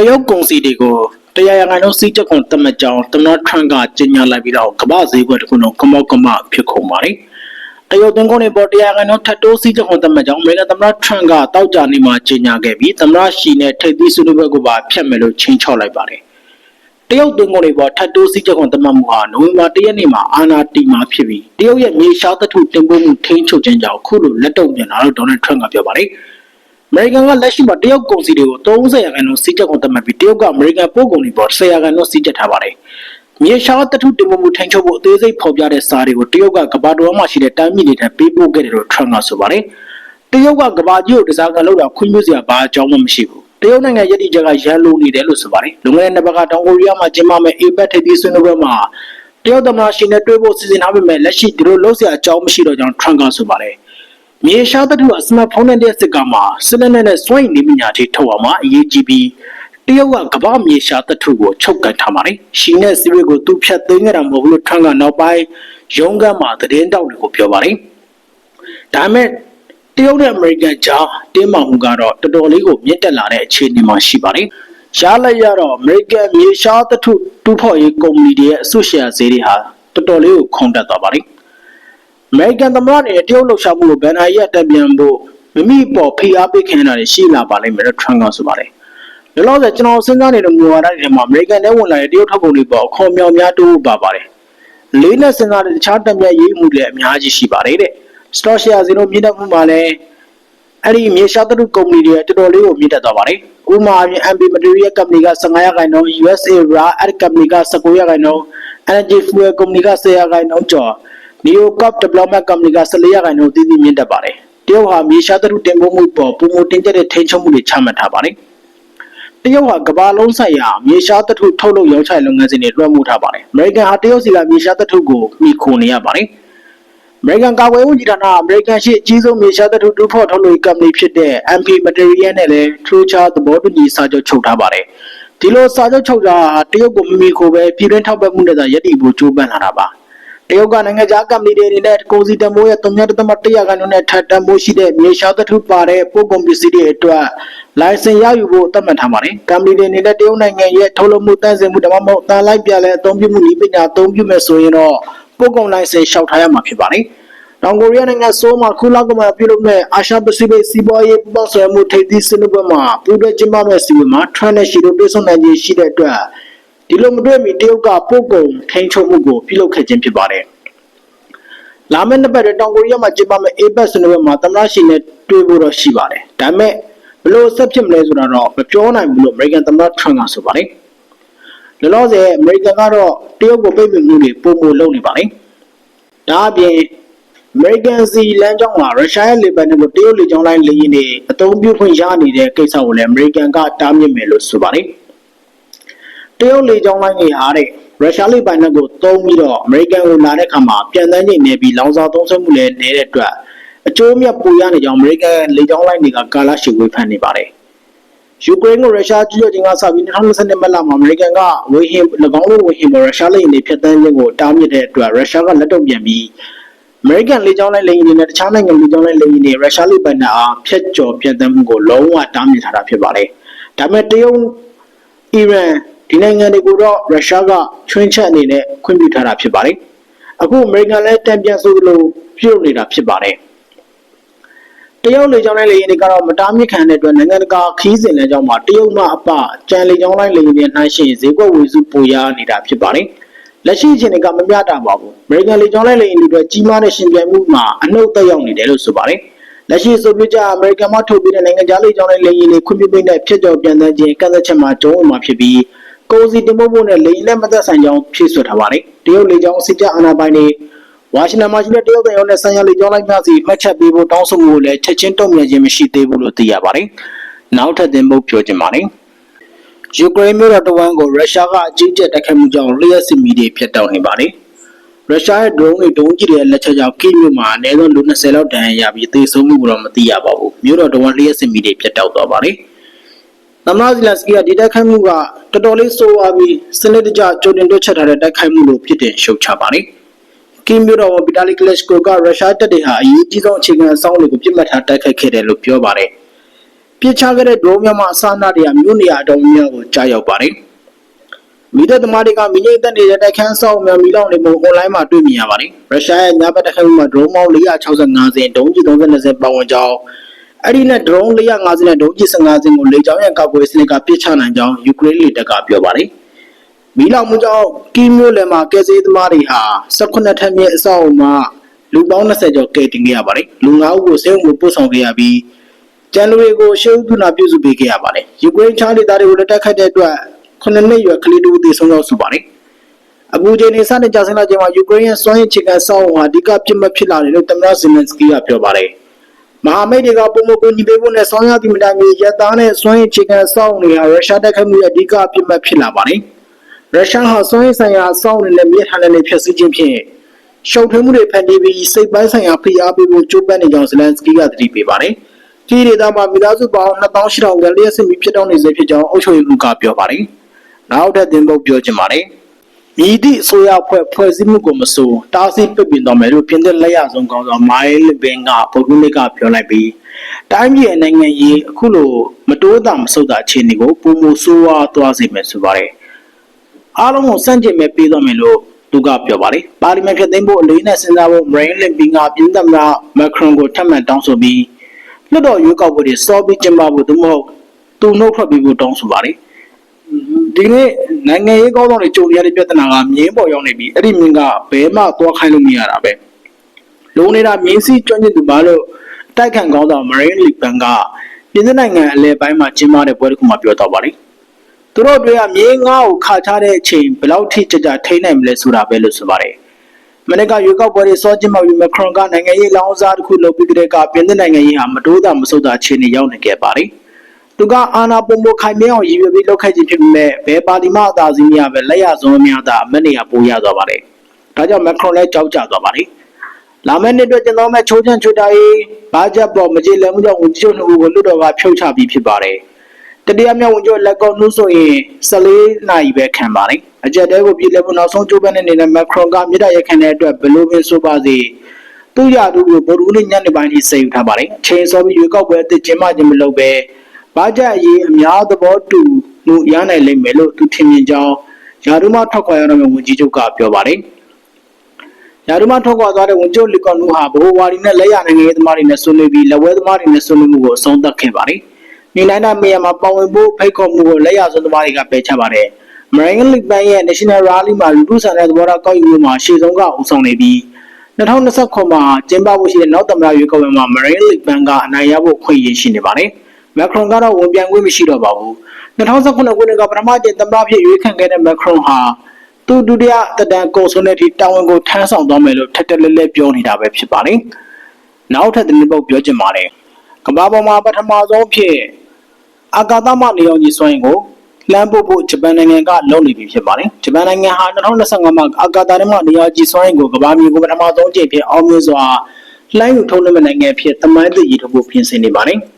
တရုတ်ကုန်စည်တွေကိုတရားရဂိုင်လုံးစီးချက်ခွန်တတ်မှတ်ကြောင်းသမ္မတထရန့်ကကြေညာလိုက်ပြီးတော့ကမ္ဘာဈေးကွက်တစ်ခုလုံးကမောက်ကမဖြစ်ကုန်ပါတယ်။တရုတ်သွင်းကုန်တွေပေါ်တရားရဂိုင်လုံးထပ်တိုးစီးချက်ခွန်တတ်မှတ်ကြောင်းအမေရိကန်သမ္မတထရန့်ကတောက်ကြနေမှာကြေညာခဲ့ပြီးသမ္မတရှီနဲ့ထိပ်သီးဆွေးနွေးပွဲကိုပါဖျက်မယ်လို့ချင်းချော့လိုက်ပါတယ်။တရုတ်သွင်းကုန်တွေပေါ်ထပ်တိုးစီးချက်ခွန်တတ်မှတ်မှုဟာနိုဝင်ဘာ၁ရက်နေ့မှာအာဏာတီမှာဖြစ်ပြီးတရုတ်ရဲ့မြေရှားသတ္ထုတင်ပို့မှုထိန်းချုပ်ခြင်းကြောင့်ခုလိုလက်တုံ့ပြန်လာလို့ဒေါ်နယ်ထရန့်ကပြောပါတယ်။အ မေရိကန်ကလက်ရှိမှာတရုတ်ကုန်စည်တွေကို30ရာခိုင်နှုန်းစီးကျက်ကုန်သတ်မှတ်ပြီးတရုတ်ကအမေရိကန်ပို့ကုန်တွေပေါ်10ရာခိုင်နှုန်းစီးကျက်ထားပါတယ်။မြေရှားတထုတင်မှုထိန်ချုပ်ဖို့အသေးစိတ်ဖော်ပြတဲ့စာတွေကိုတရုတ်ကကမ္ဘာတော်မှာရှိတဲ့တိုင်းပြည်တွေထပ်ပေးပို့ခဲ့တယ်လို့ထရန့်ကဆိုပါတယ်။တရုတ်ကကမ္ဘာကြီးကိုတစားကန်လောက်တာခွင့်ပြုစရာဘာအကြောင်းမှမရှိဘူး။တရုတ်နိုင်ငံရည်တည်ချက်ကရန်လိုနေတယ်လို့ဆိုပါတယ်။လွန်ခဲ့တဲ့နှစ်ပတ်ကတောင်ကိုရီးယားမှာကျင်းပမဲ့ APEC ထိပ်သီးဆွေးနွေးပွဲမှာတရုတ်သမ္မတရှီနဲ့တွေ့ဖို့စီစဉ်ထားပေမဲ့လက်ရှိသူတို့လှုပ်ရှားအကြောင်းမရှိတော့ကြောင်းထရန့်ကဆိုပါတယ်။ မြေရှားသတ္ထုဟာစမတ်ဖုန်းနဲ့တဲ့စစ်ကမှာစနစ်နဲ့နဲ့စွန့်ရည်နေပညာတွေထုတ်အောင်မှာအရေးကြီးပြီးတရုတ်ကကမ္ဘာမြေရှားသတ္ထုကိုချုပ်ကန်ထားပါတယ်။ရှီနဲ့စီဝေကိုသူဖြတ်သိမ်းခဲ့တာမဟုတ်ဘူးလို့ထရန့်ကနောက်ပိုင်းရုံးကမ်းမှာသတင်းတောက်တွေကိုပြောပါတယ်။ဒါပေမဲ့တရုတ်နဲ့အမေရိကန်ကြားတင်းမာမှုကတော့တော်တော်လေးကိုမြင့်တက်လာတဲ့အခြေအနေမှာရှိပါတယ်။ရှားလိုက်ရတော့အမေရိကန်မြေရှားသတ္ထုတူးဖော်ရေးကုမ္ပဏီတွေရဲ့အဆုရှယ်ယာဈေးတွေဟာတော်တော်လေးကိုခုန်တက်သွားပါတယ်။ အမေရိကန်သမ္မတအနေနဲ့တရုတ်လှုပ်ရှားမှုကိုဘန်နာရီအတက်ပြန်ဖို့မိမိပေါ်ဖိအားပေးခင်တာတွေရှိလာပါလိမ့်မယ်လို့ထရန့်ကဆိုပါတယ်။လောလောဆယ်ကျွန်တော်စဉ်းစားနေတဲ့မူဝါဒတွေထဲမှာအမေရိကန်နဲ့ဝင်လာတဲ့တရုတ်ထုတ်ကုန်တွေပေါ်အခွန်မြောင်များတိုးပါပါတယ်။လေးနဲ့စဉ်းစားတဲ့တခြားတံမြတ်ရေးမှုတွေလည်းအများကြီးရှိပါတယ်တဲ့။ stock share ဇီရိုမြင့်တက်မှုမှာလည်းအဲ့ဒီမြေရှားသတ္တုကုမ္ပဏီတွေတော်တော်လေးကိုမြင့်တက်သွားပါတယ်။ဥပမာအပြင် MP Material Company က15ရာခိုင်နှုန်း USA Raw Ad Company က19ရာခိုင်နှုန်း Energy Fuel Company က10ရာခိုင်နှုန်းကျော် Neocop Development Company က14ရာခိုင်နှုန်းတည်တည်မြင့်တက်ပါတယ်။တရုတ်ဟာမြေရှားသတ္တုတင်ပို့မှုပေါ်ပုံမတင်ကျတဲ့ထိန်းချုပ်မှုတွေချမှတ်ထားပါတယ်။တရုတ်ဟာကမ္ဘာလုံးဆိုင်ရာမြေရှားသတ္တုထုတ်လုပ်ရောင်းချလုပ်ငန်းစဉ်တွေလွှမ်းမိုးထားပါတယ်။အမေရိကန်ဟာတရုတ်စီကမြေရှားသတ္တုကိုမှီခိုနေရပါတယ်။အမေရိကန်ကာကွယ်ရေးဝန်ကြီးဌာနကအမေရိကန်ရှိအကြီးဆုံးမြေရှားသတ္တုတူးဖော်ထုတ်လုပ်ရေးကုမ္ပဏီဖြစ်တဲ့ MP Material နဲ့လည်း Trocha သဘောတူညီစာချုပ်ချုပ်ထားပါတယ်။ဒီလိုစာချုပ်ချုပ်တာဟာတရုတ်ကိုမမီခိုပဲပြည်တွင်းထောက်ပံ့မှုနဲ့သာရည်တည်ဖို့ကြိုးပမ်းလာတာပါ။ တရုတ်ကနိုင်ငံခြားကုမ္ပဏီတွေအနေနဲ့ကုန်စည်တန်ဖိုးရဲ့3.1ရာခိုင်နှုန်းနဲ့ထပ်တန်ဖိုးရှိတဲ့မြေရှားသတ္တုပါတဲ့ပို့ကုန်ပစ္စည်းတွေအတွက်လိုင်စင်ရယူဖို့သတ်မှတ်ထားပါတယ်။ကုမ္ပဏီတွေအနေနဲ့တရုတ်နိုင်ငံရဲ့ထုတ်လုပ်မှုတန့်စင်မှုဒါမှမဟုတ်တန်လိုက်ပြလဲအသုံးပြုမှုနည်းပညာအသုံးပြုမဲ့ဆိုရင်တော့ပို့ကုန်လိုင်စင်လျှောက်ထားရမှာဖြစ်ပါတယ်။တောင်ကိုရီးယားနိုင်ငံဆိုးမှာခုလောက်ကမှပြုလုပ်မဲ့အာရှပစိဖိတ်စီးပွားရေးပူးပေါင်းဆောင်ရွက်မှုထိပ်သီးဆွေးနွေးပွဲမှာပူးတွဲကျင်းပမဲ့စီဝေမှာထရန့်နဲ့ရှီတို့တွေ့ဆုံနိုင်ခြင်းရှိတဲ့အတွက် ဒီလိုမတွေ့မီတရုတ်ကပို့ကုန်ထိန်းချုပ်မှုကိုပြုလုပ်ခဲ့ခြင်းဖြစ်ပါတယ်။လာမယ့်နှစ်ပတ်တွင်တောင်ကိုရီးယားမှာကျင်းပမဲ့ APEC ဆွေးနွေးပွဲမှာသမ္မတရှီနဲ့တွေ့ဖို့တော့ရှိပါတယ်။ဒါပေမဲ့ဘယ်လိုဆက်ဖြစ်မလဲဆိုတာတော့မပြောနိုင်ဘူးလို့အမေရိကန်သမ္မတထရန့်ကဆိုပါတယ်။လောလောဆယ်အမေရိကန်ကတော့တရုတ်ကိုပိတ်ပင်မှုတွေပုံမလုပ်နေပါတယ်။ဒါအပြင်အမေရိကန်စီလမ်းကြောင်းမှာရုရှားရဲ့လေပိုင်နက်ကိုတရုတ်လေကြောင်းလိုင်းလေယာဉ်တွေအသုံးပြုခွင့်ရနေတဲ့ကိစ္စကိုလည်းအမေရိကန်ကတားမြစ်မယ်လို့ဆိုပါတယ်။ တရုတ်လေကြောင်းလိုင်းတွေအားတဲ့ရုရှားလေပိုင်နက်ကိုသုံးပြီးတော့အမေရိကန်ကိုလာတဲ့အခါမှာပြန်တန်းချိန်နေပြီးလောင်စာသုံးစွဲမှုလည်းနေတဲ့အတွက်အကျိုးအမြတ်ပိုရနေကြောင်းအမေရိကန်လေကြောင်းလိုင်းတွေကကာလရှည်ဝေဖန်နေပါတယ်။ယူကရိန်းကိုရုရှားကျူးကျော်ခြင်းကစပြီး2022မတ်လမှာအမေရိကန်ကဝေဟင်၎င်းတို့ဝေဟင်ပေါ်ရုရှားလေယာဉ်တွေဖျက်ဆီးခြင်းကိုတားမြစ်တဲ့အတွက်ရုရှားကလက်တုံ့ပြန်ပြီးအမေရိကန်လေကြောင်းလိုင်းလေယာဉ်တွေနဲ့တခြားနိုင်ငံလေကြောင်းလိုင်းလေယာဉ်တွေရုရှားလေပိုင်နက်အားဖျက်ကျော်ပြန်တမ်းမှုကိုလုံးဝတားမြစ်ထားတာဖြစ်ပါတယ်။ဒါပေမဲ့တရုတ်အီရန် ဒီနိုင်ငံတွေကိုတော့ရုရှားကချွင်းချက်အနေနဲ့ခွင့်ပြုထားတာဖြစ်ပါတယ်။အခုအမေရိကန်လည်းတံပြန်ဆိုလိုပြုတ်နေတာဖြစ်ပါတယ်။တရုတ်လေကြောင်းလိုင်းလေယာဉ်တွေကတော့မတားမြစ်ခံတဲ့အတွက်နိုင်ငံတကာခီးစဉ်လမ်းကြောင်းမှာတရုတ်မှအပကြံလေကြောင်းလိုင်းလေယာဉ်တွေနှိုင်းယှဉ်ဈေးကွက်ဝေစုပိုရနေတာဖြစ်ပါတယ်။လက်ရှိအချိန်ကမမျှတာပါဘူး။ American လေကြောင်းလိုင်းလေယာဉ်တွေအတွက်ကြီးမားတဲ့ရှင်ပြိုင်မှုမှာအနှုတ်သက်ရောက်နေတယ်လို့ဆိုပါတယ်။လက်ရှိဆိုပြကြ American မှာထုတ်ပေးတဲ့နိုင်ငံခြားလေကြောင်းလိုင်းလေယာဉ်တွေခွင့်ပြုပေးတဲ့ဖြစ်ကြော်ပြန်တန်းခြင်းကန့်သက်ချက်မှာကျုံးဝင်မှာဖြစ်ပြီး ကုန်စည်တင်ပို့ဖို့နဲ့လေယာဉ်နဲ့မသက်ဆိုင်ကြောင်းဖြည့်ဆွတ်ထားပါတယ်။တရုတ်လေကြောင်းစစ်တပ်အာဏာပိုင်တွေဝါရှင်တန်မှာရှိတဲ့တရုတ်နိုင်ငံနဲ့ဆန်ရလေကြောင်းလိုင်းများစီမှတ်ချက်ပေးဖို့တောင်းဆိုမှုကိုလည်းချက်ချင်းတုံ့ပြန်ခြင်းမရှိသေးဘူးလို့သိရပါတယ်။နောက်ထပ်တင်ဖို့ပြောချင်ပါတယ်။ယူကရိန်းမြို့တော်တဝမ်းကိုရုရှားကအကြီးကျယ်တိုက်ခိုက်မှုကြောင့်လျှက်စစ်မီတွေဖျက်တောက်နေပါတယ်။ရုရှားရဲ့ drone တွေဒုံးကျည်တွေလက်ချက်ကြောင့်ကိမြို့မှာအနည်းဆုံးလူ20လောက်ဒဏ်ရာရပြီးသေဆုံးမှုကတော့မသိရပါဘူး။မြို့တော်တဝမ်းလျှက်စစ်မီတွေဖျက်တောက်သွားပါတယ်။ သမ္မတဇီလန်စကီကဒီတိုက်ခိုက်မှုကတော်တော်လေးဆိုးဝါးပြီးစနစ်တကျကြိုတင်တွက်ချက်ထားတဲ့တိုက်ခိုက်မှုလို့ဖြစ်တဲ့ရှုတ်ချပါတယ်။ကီမြို့တော်ဗီတာလီကလက်စကိုကရုရှားတပ်တွေဟာအရေးကြီးဆုံးအခြေခံအဆောက်အအုံတွေကိုပြစ်မှတ်ထားတိုက်ခိုက်ခဲ့တယ်လို့ပြောပါတယ်။ပြစ်ချခဲ့တဲ့ဒရုန်းများမှအစားအနာတွေကမြို့နေရာအတော်များများကိုကြားရောက်ပါတယ်။မိသက်သမားတွေကမိငိမ့်သက်နေတဲ့တိုက်ခန်းဆောက်များမိလောင်နေမှု online မှာတွေ့မြင်ရပါတယ်။ရုရှားရဲ့ညဘက်တိုက်ခိုက်မှုမှာဒရုန်းပေါင်း465စင်းဒုံးကျည်32စင်းပါဝင်ကြောင်း အဲ့ဒီနဲ့ဒရုန်း450နဲ့ဒုံးကျည်15စင်းကိုလေကြောင်းရန်ကောက်ွယ်စနစ်ကပစ်ချနိုင်ကြောင်းယူကရိန်းလေတပ်ကပြောပါတယ်။မီလောင်မှုကြောင့်ကီးမြို့လယ်မှာကယ်ဆယ်ရေးသမားတွေဟာ18ထပ်မြင့်အဆောက်အအုံမှာလူပေါင်း20ကျော်ကယ်တင်ခဲ့ရပါတယ်။လူ9ဦးကိုဆေးရုံကိုပို့ဆောင်ခဲ့ရပြီးကျန်လူတွေကိုရှေးဥပနာပြုစုပေးခဲ့ရပါတယ်။ယူကရိန်းချားဒေသတွေကိုလက်တက်ခတ်တဲ့အတွက်9နှစ်ရွယ်ကလေးတူသေဆုံးရောက်ဆိုပါတယ်။အပူချိန်နေစတဲ့ကြာစင်လာချိန်မှာယူကရိန်းရဲ့စွမ်းရည်ချေကန်ဆောက်အုံဟာအဓိကပြစ်မှတ်ဖြစ်လာတယ်လို့သမ္မတဇင်နစကီကပြောပါတယ်။ မဟာမိတ်တွေကပုံမကူညီပေးဖို့နဲ့ဆောင်းရသည့်မတိုင်မီရက်သားနဲ့စွမ်းရည်ချေကန်ဆောက်အုံတွေဟာရုရှားတိုက်ခိုက်မှုရဲ့အဓိကပြစ်မှတ်ဖြစ်လာပါတယ်။ရုရှားဟာစွမ်းရည်ဆိုင်ရာဆောက်အုံတွေနဲ့မြေထားတဲ့ဖျက်ဆီးခြင်းဖြင့်ရှုပ်ထွေးမှုတွေဖန်တီးပြီးစိတ်ပိုင်းဆိုင်ရာဖိအားပေးဖို့ကြိုးပမ်းနေကြောင်းဇလန်စကီကသတိပေးပါတယ်။ဒီဒေသမှာမိသားစုပေါင်း2800ခန့်လျှက်စစ်ပြီးဖြစ်တော့နေစေဖြစ်ကြောင်းအုပ်ချုပ်ရေးမှူးကပြောပါတယ်။နောက်ထပ်တင်ပုတ်ပြောချင်ပါတယ်။ မြည်သည့်အစိုးရဖွဲ့ဖွဲ့စည်းမှုကိုမဆိုတားဆီးပစ်ပင်တော်မယ်လို့ပြင်သစ်လက်ရဆုံးကောင်းဆောင်မိုင်းလဘင်ကပုဂ္ဂိုလ်ကပြောလိုက်ပြီးတိုင်းပြည်ရဲ့နိုင်ငံရေးအခုလိုမတိုးတာမဆုတ်တာအခြေအနေကိုပုံမဆိုးဝါးသွားစေမယ်ဆိုပါတယ်။အားလုံးကိုစန့်ကျင်မဲ့ပေးတော်မယ်လို့သူကပြောပါတယ်။ပါလီမန်ဖြစ်သိမ်းဖို့အလေးနဲ့စဉ်းစားဖို့မရိန်လင်ဘင်ကပြင်သမ္မတမက်ခရွန်ကိုထပ်မံတောင်းဆိုပြီးလွှတ်တော်ရွေးကောက်ပွဲတွေစောပြီးကျင်းပဖို့သို့မဟုတ်သူနှုတ်ထွက်ပြီးဖို့တောင်းဆိုပါတယ်။ ဒီနေ့နိုင်ငံရေးကောင်းဆောင်တွေကြုံရတဲ့ပြဿနာကမြင်းပေါ်ရောက်နေပြီးအဲ့ဒီမြင်းကဘဲမှသွားခိုင်းလို့မရတာပဲ။လုံးနေတာမြင်းစီကျွမ်းကျင်သူပါလို့အတိုက်ခံကောင်းဆောင်မရိန်လီဘန်ကပြည် th နိုင်ငံအလဲပိုင်းမှာကျင်းပတဲ့ပွဲတစ်ခုမှာပြောတော့ပါတယ်။သူတို့တွေကမြင်းငါးကိုခါချတဲ့အချိန်ဘယ်လောက်ထိကြကြထိနိုင်မလဲဆိုတာပဲလို့ဆိုပါတယ်။မနေ့ကရွေးကောက်ပွဲတွေစောကျင်းပပြီးမက်ခရွန်ကနိုင်ငံရေးလောင်စားတစ်ခုလုပ်ပြီးတဲ့ကပြည် th နိုင်ငံရေးဟာမတိုးတာမဆုတ်တာအခြေအနေရောက်နေခဲ့ပါတယ်။ သူကအာနာပုံမခိုင်မြဲအောင်ရည်ရွယ်ပြီးလုပ်ခဲ့ခြင်းဖြစ်ပေမဲ့ဘယ်ပါတီမှအသာစီးမရပဲလက်ရဆုံးအများသာအမတ်နေရပိုးရသွားပါတယ်။ဒါကြောင့်မက်ခရွန်လည်းကြောက်ကြသွားပါတယ်။လာမယ့်နှစ်အတွက်ကျင်းတော်မဲ့ချိုးချမ်းချိုးတာရေးဘာဂျက်ပေါ်မကြေလည်မှုကြောင့်ဝန်ကြီးချုပ်နှစ်ဦးကိုလွတ်တော်ကဖြုတ်ချပြီးဖြစ်ပါတယ်။တတိယမြောက်ဝန်ကြီးချုပ်လက်ကောက်နှုတ်ဆိုရင်14နာရီပဲခံပါတယ်။အကြက်တဲကိုပြည်လဲဖို့နောက်ဆုံးကြိုးပမ်းနေတဲ့မက်ခရွန်ကမြေတားရက်ခံတဲ့အတွက်ဘယ်လိုပင်ဆိုပါစေသူ့ရာထူးကိုဗိုလ်ရူးလေးညနေပိုင်းထိစိတ်ယူထားပါတယ်။အချိန်စောပြီးရွေးကောက်ပွဲအသစ်ကျင်းပခြင်းမလုပ်ပဲ ဘာဂျက်အရေးအများသဘောတူမှုရနိုင်လိမ့်မယ်လို့သူထင်မြင်ကြောင်းယာရုမထောက်ခွာရတဲ့ဝန်ကြီးချုပ်ကပြောပါတယ်။ယာရုမထောက်ခွာသွားတဲ့ဝန်ကြီးချုပ်လီကွန်နူဟာဘိုးဝါဒီနဲ့လက်ရနိုင်ငံရေးသမားတွေနဲ့ဆွေးနွေးပြီးလက်ဝဲသမားတွေနဲ့ဆွေးနွေးမှုကိုအဆုံးသတ်ခဲ့ပါတယ်။နေနိုင်တာမေယမှာပါဝင်ဖို့ဖိတ်ခေါ်မှုကိုလက်ရဆုံးသမားတွေကပယ်ချပါတယ်။ Marine League Bank ရဲ့ National Rally မှာလူထုဆန္ဒသဘောထားကောက်ယူမှုမှာရှေ့ဆုံးကဦးဆောင်နေပြီး2029မှာကျင်းပဖို့ရှိတဲ့နောက်သမ္မတရွေးကောက်ပွဲမှာ Marine League Bank ကအနိုင်ရဖို့ခွင့်ရရှိနေပါတယ်။ Macron ကတော့ဝန်ပြန်ခွင့်မရှိတော့ပါဘူး။2019ခုနှစ်ကပထမကျင်းသမ္မတဖြစ်ရွေးခံခဲ့တဲ့ Macron ဟာသူဒုတိယတက်တန်းကုန်ဆုံးတဲ့အထိတာဝန်ကိုထမ်းဆောင်သွားမယ်လို့ထက်တက်လဲလဲပြောနေတာပဲဖြစ်ပါတယ်။နောက်ထပ်သတင်းပုတ်ပြောချင်ပါတယ်။ကမ္ဘာပေါ်မှာပထမဆုံးဖြစ်အာကာသမနေအောင်ကြီးစွမ်းရင်ကိုလမ်းပို့ဖို့ဂျပန်နိုင်ငံကလုပ်နေပြီဖြစ်ပါတယ်။ဂျပန်နိုင်ငံဟာ2025မှာအာကာသထဲမှာနေရာကြီးစွမ်းရင်ကိုကမ္ဘာမြေကိုပထမဆုံးကြိမ်ဖြစ်အောင်မြင်စွာလှမ်းယူထုတ်လွှင့်မဲ့နိုင်ငံဖြစ်သမိုင်းသစ်ရည်ထုတ်ဖို့ပြင်ဆင်နေပါတယ်။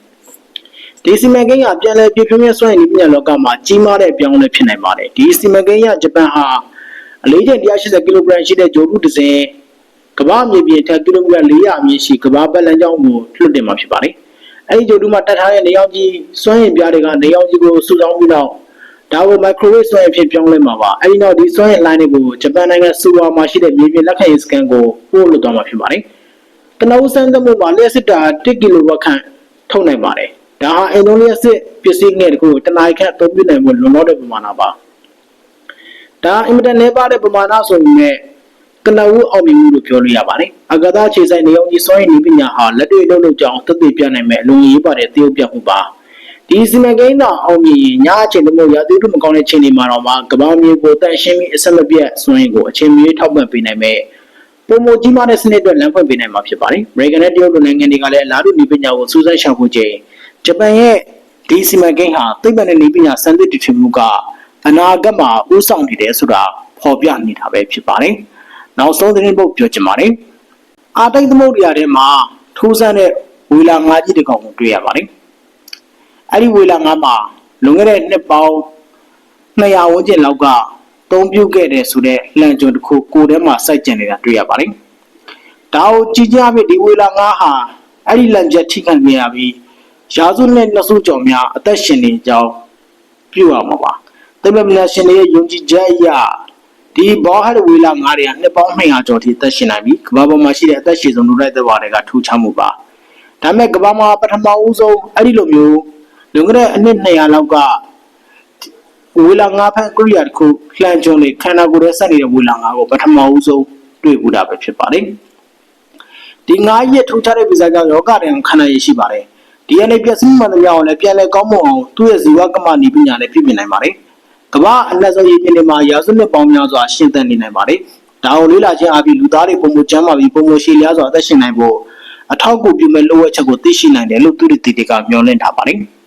ဒီစီမံကိန်းကပြန်လည်ပြည့်ဖြိုးမြတ်စွမ်းရည်ပညာလောကမှာကြီးမားတဲ့အပြောင်းအလဲဖြစ်နိုင်ပါတယ်။ဒီစီမံကိန်းကဂျပန်ဟာအလေးချိန်180ကီလိုဂရမ်ရှိတဲ့ဂျိုရုတစ်စင်းကမ္ဘာမြေပြင်ထက်ကီလိုမီတာ400အမြင့်ရှိကမ္ဘာပတ်လမ်းကြောင်းကိုလွှတ်တင်မှာဖြစ်ပါတယ်။အဲဒီဂျိုရုမှာတက်ထားတဲ့နေအောင်ကြီးစွမ်းရည်ပြားတွေကနေအောင်ကြီးကိုစုဆောင်းပြီးတော့ဒါကို microwave စွမ်းရည်ဖြစ်ပြောင်းလဲမှာပါအဲဒီနောက်ဒီစွမ်းရည် line တွေကိုဂျပန်နိုင်ငံစူဝါမှာရှိတဲ့မြေပြင်လက်ခံရေးစကန်ကိုပို့လို့သွားမှာဖြစ်ပါတယ်။ကနဦးစမ်းသပ်မှုမှာလျှက်စစ်တာ1ကီလိုဝက်ခန့်ထုတ်နိုင်ပါတယ်။ ဒါဟာအင်ဒိုနီးရှားစစ်ပစ္စည်းငယ်တခုကိုတနအီခန့်အသုံးပြုနိုင်မှုလုံလောက်တဲ့ပမာဏပါ။ဒါအင်မတန်နည်းပါးတဲ့ပမာဏဆိုပေမဲ့ကနဦးအောင်မြင်မှုလို့ပြောလို့ရပါတယ်။အကသာခြေဆိုင်နေအောင်ကြီးစွမ်းရည်နည်းပညာဟာလက်တွေ့လုပ်လို့ကြောင်းသက်သေပြနိုင်မဲ့အလုံးကြီးပါတဲ့သရုပ်ပြမှုပါ။ဒီစီမံကိန်းသာအောင်မြင်ရင်ညအချိန်တမို့ရာသီဥတုမကောင်းတဲ့ချိန်တွေမှာတော့မှကမ္ဘာမြေကိုတန့်ရှင်းပြီးအဆက်မပြတ်စွမ်းရည်ကိုအချိန်မီထောက်ပံ့ပေးနိုင်မဲ့ပုံမကြီးမားတဲ့စနစ်အတွက်လမ်းဖွင့်ပေးနိုင်မှာဖြစ်ပါတယ်။အမေရိကန်နဲ့တရုတ်လိုနိုင်ငံတွေကလည်းအလားတူနည်းပညာကိုစူးစမ်းရှာဖွေခြင်း ဂျပန်ရဲ့ဒီစီမံကိန်းဟာသိပ္ပံနဲ့နည်းပညာစံသစ်တည်ထွင်မှုကအနာဂတ်မှာဥဆောင်နေတယ်ဆိုတာဖော်ပြနေတာပဲဖြစ်ပါတယ်။နောက်ဆုံးသတင်းပုတ်ပြောချင်ပါတယ်။အာတိတ်သမုဒ္ဒရာထဲမှာထူးဆန်းတဲ့ဝေလာငါးကြီးတစ်ကောင်ကိုတွေ့ရပါတယ်။အဲ့ဒီဝေလာငါးမှာလွန်ခဲ့တဲ့နှစ်ပေါင်း200ဝန်းကျင်လောက်ကသုံးပြုတ်ခဲ့တဲ့ဆိုတဲ့လန့်ကျွန်းတစ်ခုကိုယ်ထဲမှာစိုက်ကျင်နေတာတွေ့ရပါတယ်။ဒါကိုကြည်ကြပြီဒီဝေလာငါးဟာအဲ့ဒီလန့်ချက်ထိခံနေရပြီး ရာစုနှစ်နှစ်စုကျော်များအသက်ရှင်နေကြောင်းပြုရမှာပါ။သိပ္ပံပညာရှင်တွေရဲ့ယုံကြည်ချက်အရဒီဘောဟရဝေလာငါးတွေကနှစ်ပေါင်း200ကျော်ထိအသက်ရှင်နိုင်ပြီ။ကမ္ဘာပေါ်မှာရှိတဲ့အသက်ရှင်ဆုံးလူလိုက်သက်ဘာတွေကထူးခြားမှုပါ။ဒါပေမဲ့ကမ္ဘာမှာပထမဦးဆုံးအဲ့ဒီလိုမျိုးလွန်ခဲ့တဲ့အနှစ်200လောက်ကဝေလာငါးဖန်ကရိယာတစ်ခုလှန်ကြုံနေခန္ဓာကိုယ်ရဲ့ဆက်နေတဲ့ဝေလာငါးကိုပထမဦးဆုံးတွေ့ဘူးတာပဲဖြစ်ပါတယ်။ဒီငါးရက်ထူးခြားတဲ့ဗီဇကြောင့်ယောဂတဲ့ခန္ဓာရည်ရှိပါတယ်။ DNA ပျက်စီးမှန်သမျှအောင်လည်းပြန်လည်ကောင်းမွန်အောင်သူ့ရဲ့ဇီဝကမ္မနီပညာနဲ့ပြည်ပြင်နိုင်ပါတယ်။ကမ္ဘာအနက်ဆုံးရည်ပြင်တွေမှာရာစုနှစ်ပေါင်းများစွာရှင်းသန်နေနိုင်ပါတယ်။ဒါကိုလေးလာခြင်းအပြင်လူသားတွေပုံမကျမ်းမာပြီးပုံမရှည်လျားစွာအသက်ရှင်နိုင်ဖို့အထောက်အကူပြုမဲ့လိုအပ်ချက်ကိုသိရှိနိုင်တယ်လို့သူတို့တီတီကမျှော်လင့်ထားပါတယ်။